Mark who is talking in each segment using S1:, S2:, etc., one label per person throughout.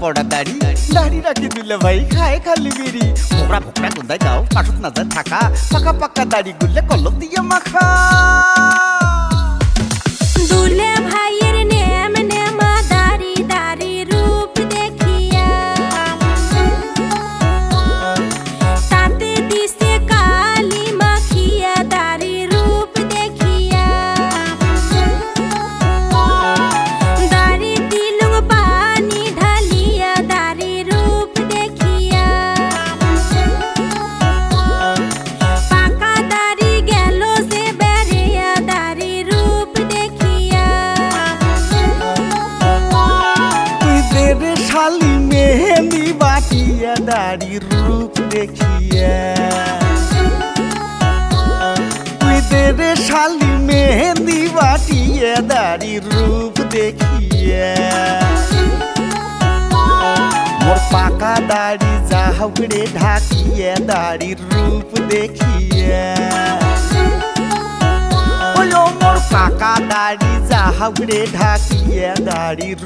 S1: পড়া দাড়ি। দাড়ি রাখি দিলে ভাই, খায় খালি বিড়ি। ফোকরা ফোকরা কোথায় যাও পাশত না যায় থাকা। পাকা পাকা দাড়ি গুললে কলম দিয়ে মাখা।
S2: দুলে
S1: শালি মেহেন্দি বাটিয়া দাড়ির রূপ দেখিয়া। তুই শালি মেহেন্দি বাটিয়া দাড়ির রূপ দেখিয়া। মোর পাকা দাড়ি যাহড়ে ঢাকিয়া দাড়ির রূপ দেখিয়া। ওলো মোর পাকা দাড়ি যাহড়ে ঢাকিয়া দাড়ির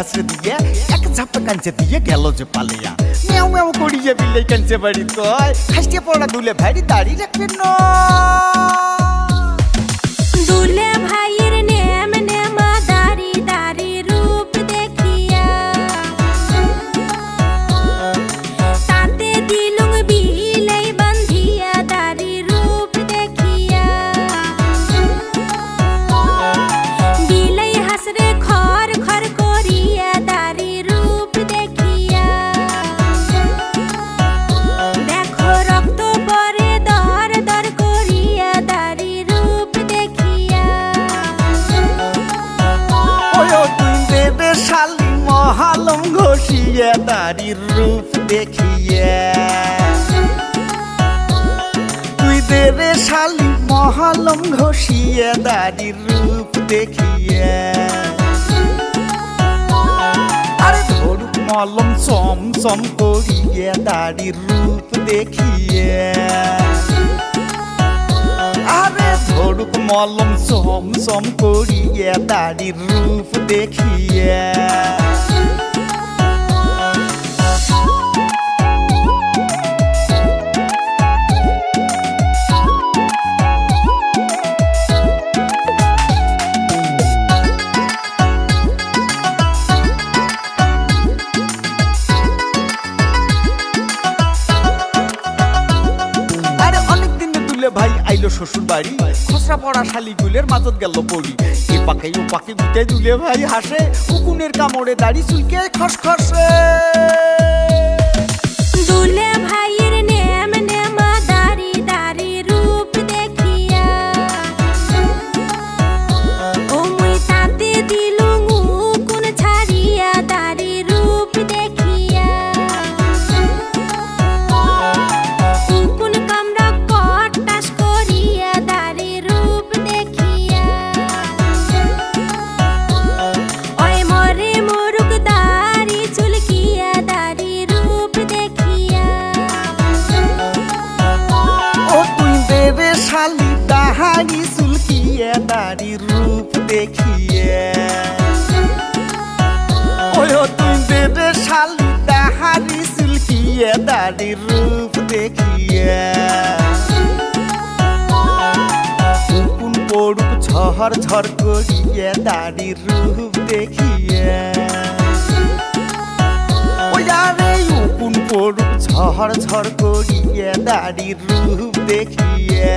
S1: হাসরে দিয়ে, এক ঝাপে কাঞ্চে দিয়ে গেল যে পালিয়া। মেও মেও করিয়ে বিলে কাঞ্চে বাড়ি কয় খাইতে পড়া দুলে ভাইরি দাড়ি রাখবে না। শালি মহালম ঘষিয়ে দাড়ির রূপ দেখিয়ে। তুই দেবে শালি মহালম ঘষিয়ে দাড়ির রূপ দেখিয়ে। আরে ধরুক মলম চম চম করিয়ে দাড়ির রূপ দেখিয়ে। আরে ধরুক মলম চম চম করিয়ে দাড়ির রূপ দেখিয়ে। আইলো শ্বশুর বাড়ি। খসরা পড়া শালি গুলের মাজত গেল পড়ি। এ পাকে ও পাকে গুটে দুলে ভাই হাসে কুকুনের কামড়ে দাড়ি চুলকে খসখসে।
S2: দুলে ভাইয়ের
S1: শালি দাহাড়ি চুলকিয়ে দাড়ি রূপ দেখিয়ে। ওই তুই দেবে শালি দাহাড়ি চুলকিয়ে দাড়ি রূপ দেখিয়ে। উকুন পড়ুক ঝড় ঝড় করিয়ে দাড়ি রূপ দেখিয়ে। ওই ঝড় ঝড় করিয়ে দাড়ির রূপ দেখিয়ে।